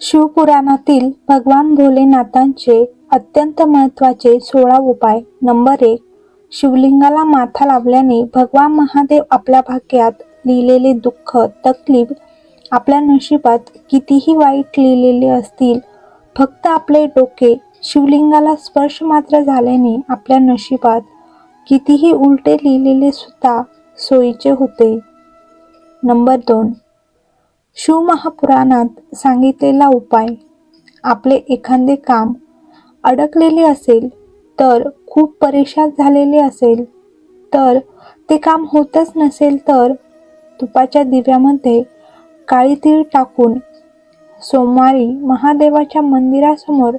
शिवपुराणातील भगवान भोलेनाथांचे अत्यंत महत्त्वाचे सोळा उपाय. नंबर एक शिवलिंगाला माथा लावल्याने भगवान महादेव आपल्या भाग्यात लिहिलेले दुःख तकलीफ आपल्या नशिबात कितीही वाईट लिहिलेले असतील फक्त आपले डोके शिवलिंगाला स्पर्श मात्र झाल्याने आपल्या नशिबात कितीही उलटे लिहिलेले सुद्धा सोयीचे होते. नंबर दोन शिवमहापुराणात सांगितलेला उपाय आपले एखादे काम अडकलेले असेल तर खूप परेशान झालेले असेल तर ते काम होतच नसेल तर तुपाच्या दिव्यामध्ये काळी तीळ टाकून सोमवारी महादेवाच्या मंदिरासमोर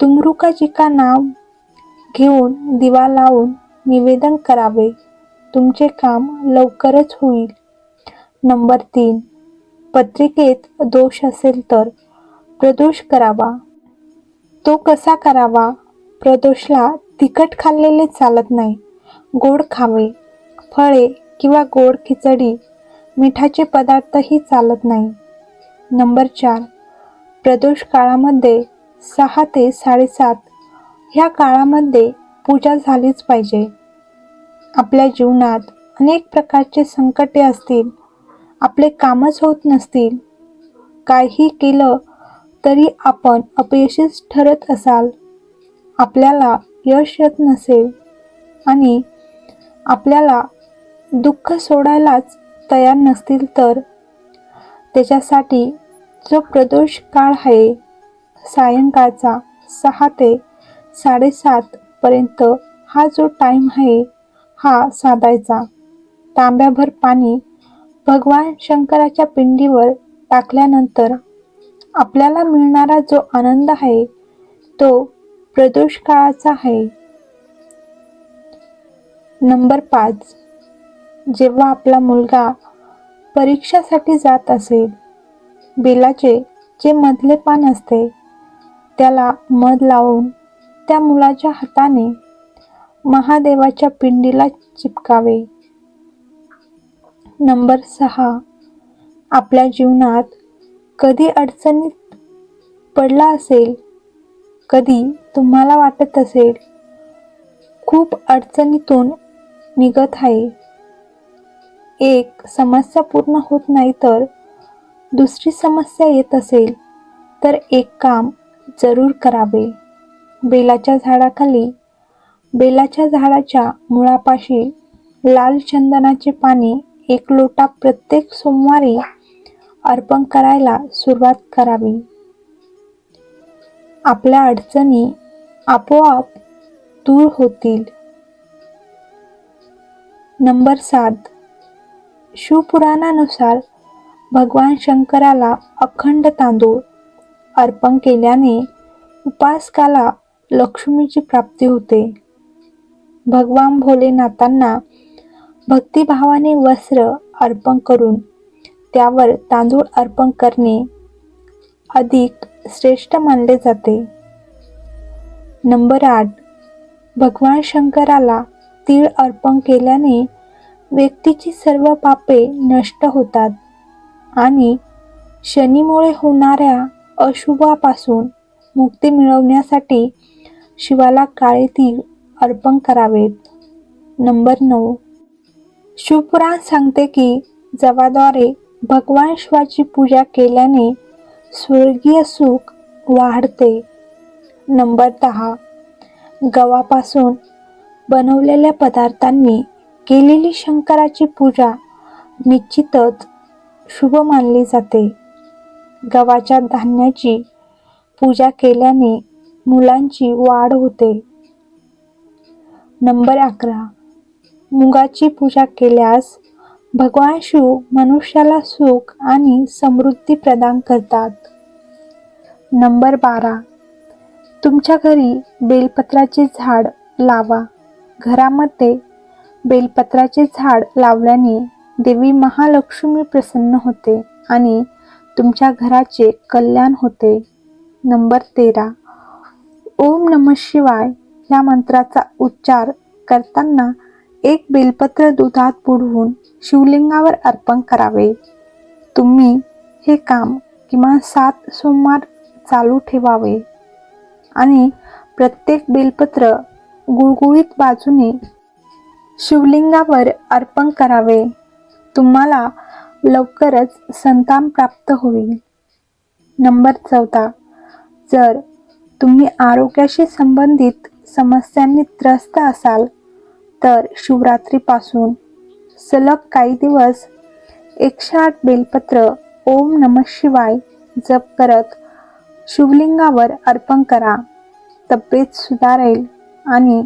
तुमरुकाजीका नाव घेऊन दिवा लावून निवेदन करावे. तुमचे काम लवकरच होईल. नंबर तीन. पत्रिकेत दोष असेल तर प्रदोष करावा. तो कसा करावा? प्रदोषला तिखट खाल्लेले चालत नाही. गोड खावे. फळे किंवा गोड खिचडी मिठाचे पदार्थही चालत नाही. नंबर चार. प्रदोष काळामध्ये सहा ते साडेसात ह्या काळामध्ये पूजा झालीच पाहिजे. आपल्या जीवनात अनेक प्रकारचे संकटे असतील. आपले कामच होत नसतील. काही केलं तरी आपण अपयशीच ठरत असाल. आपल्याला यश येत नसेल. आणि आपल्याला दुःख सोडायलाच तयार नसतील तर त्याच्यासाठी जो प्रदोष काळ आहे सायंकाळचा सहा ते साडेसात पर्यंत हा जो टाईम आहे हा साधायचा. तांब्याभर पाणी भगवान शंकराच्या पिंडीवर टाकल्यानंतर आपल्याला मिळणारा जो आनंद आहे तो प्रदोष काळाचा आहे. नंबर पाच. जेव्हा आपला मुलगा परीक्षासाठी जात असेल बेलाचे जे मधले पान असते त्याला मध लावून त्या मुलाच्या हाताने महादेवाच्या पिंडीला चिपकावे. नंबर सहा. आपल्या जीवनात कधी अडचणीत पडला असेल कधी तुम्हाला वाटत असेल खूप अडचणीतून निघत आहे. एक समस्या पूर्ण होत नाही तर दुसरी समस्या येत असेल तर एक काम जरूर करावे. बेलाच्या झाडाखाली बेलाच्या झाडाच्या मुळापाशी लाल चंदनाचे पाणी एक लोटा प्रत्येक सोमवारी अर्पण करायला सुरुवात करावी. आपल्या अडचणी आपोआप दूर होतील. नंबर सात. शिवपुराणानुसार भगवान शंकराला अखंड तांदूळ अर्पण केल्याने उपासकाला लक्ष्मीची प्राप्ती होते. भगवान भोलेनाथांना भक्तिभावाने वस्त्र अर्पण करून त्यावर तांदूळ अर्पण करणे अधिक श्रेष्ठ मानले जाते. नंबर आठ. भगवान शंकराला तीळ अर्पण केल्याने व्यक्तीची सर्व पापे नष्ट होतात आणि शनीमुळे होणाऱ्या अशुभापासून मुक्ती मिळवण्यासाठी शिवाला काळे तीळ अर्पण करावेत. नंबर नऊ. शिवपुराण सांगते की जवाद्वारे भगवान शिवाची पूजा केल्याने स्वर्गीय सुख वाढते. नंबर दहा. गव्हापासून बनवलेल्या पदार्थांनी केलेली शंकराची पूजा निश्चितच शुभ मानली जाते. गव्हाच्या धान्याची पूजा केल्याने मुलांची वाढ होते. नंबर अकरा. मुगाची पूजा केल्यास भगवान शिव मनुष्याला सुख आणि समृद्धी प्रदान करतात. नंबर बारा. तुमच्या घरी बेलपत्राचे झाड लावा. घरामध्ये बेलपत्राचे झाड लावल्याने देवी महालक्ष्मी प्रसन्न होते आणि तुमच्या घराचे कल्याण होते. नंबर तेरा. ओम नम शिवाय या मंत्राचा उच्चार करताना एक बेलपत्र दुधात बुडवून शिवलिंगावर अर्पण करावे. तुम्ही हे काम किमान सात सोमवार चालू ठेवावे. आणि प्रत्येक बेलपत्र गुळगुळीत बाजूने शिवलिंगावर अर्पण करावे. तुम्हाला लवकरच संतान प्राप्त होईल. नंबर चौदा. जर तुम्ही आरोग्याशी संबंधित समस्यांनी त्रस्त असाल तर शिवरात्रीपासून सलग काही दिवस एकशे आठ बेलपत्र ओम नम शिवाय जप करत शिवलिंगावर अर्पण करा. तब्येत सुधारेल आणि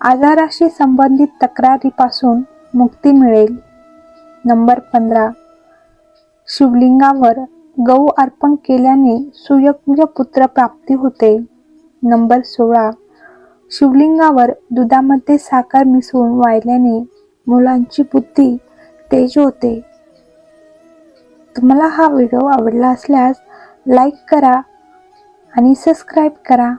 आजाराशी संबंधित तक्रारीपासून मुक्ती मिळेल. नंबर पंधरा. शिवलिंगावर गहू अर्पण केल्याने सुयोग्य पुत्र प्राप्ती होते. नंबर सोळा. शिवलिंगावर दुधामध्ये साखर मिसळून वाहिल्याने मुलांची बुद्धी तेज होते. तुम्हाला हा व्हिडिओ आवडला असल्यास लाईक करा आणि सबस्क्राईब करा.